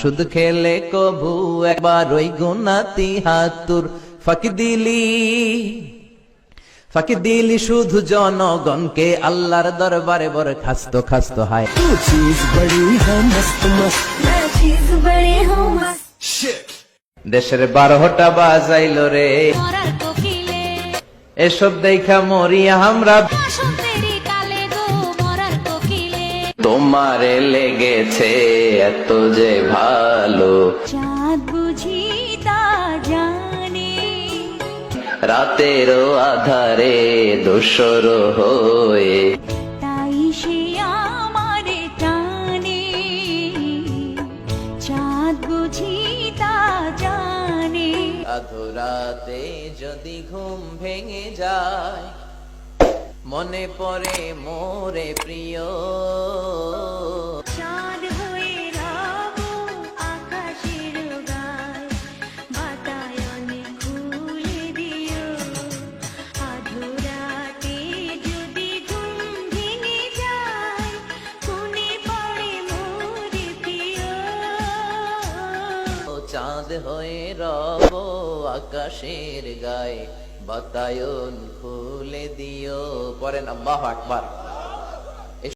সুদ খেলে কবু একবার ওই গুণাতি হাতুর। ফাঁকি দিলি ফাঁকি দিলি শুধু জনগণকে আল্লাহর দরবারে বর খাস্ত খাস্ত হায় দেশের বারোটা বাজাইল রে। এসব দেখা মরিয়া আমরা তোমারে লেগেছে এত যে ভালো। চাঁদ বুঝি তা জানে। রাতেরও আধারে দোসর হয়ে। তাই সে আমারে টানে। চাঁদ বুঝি তা জানে। আধুরাতে যদি ঘুম ভেঙে যায় মনে পড়ে মোরে প্রিয়। চাঁদ হয়ে রব আকাশের গায়ে বাতায়ন খুলে দিও পরেন আল্লাহ আকবার।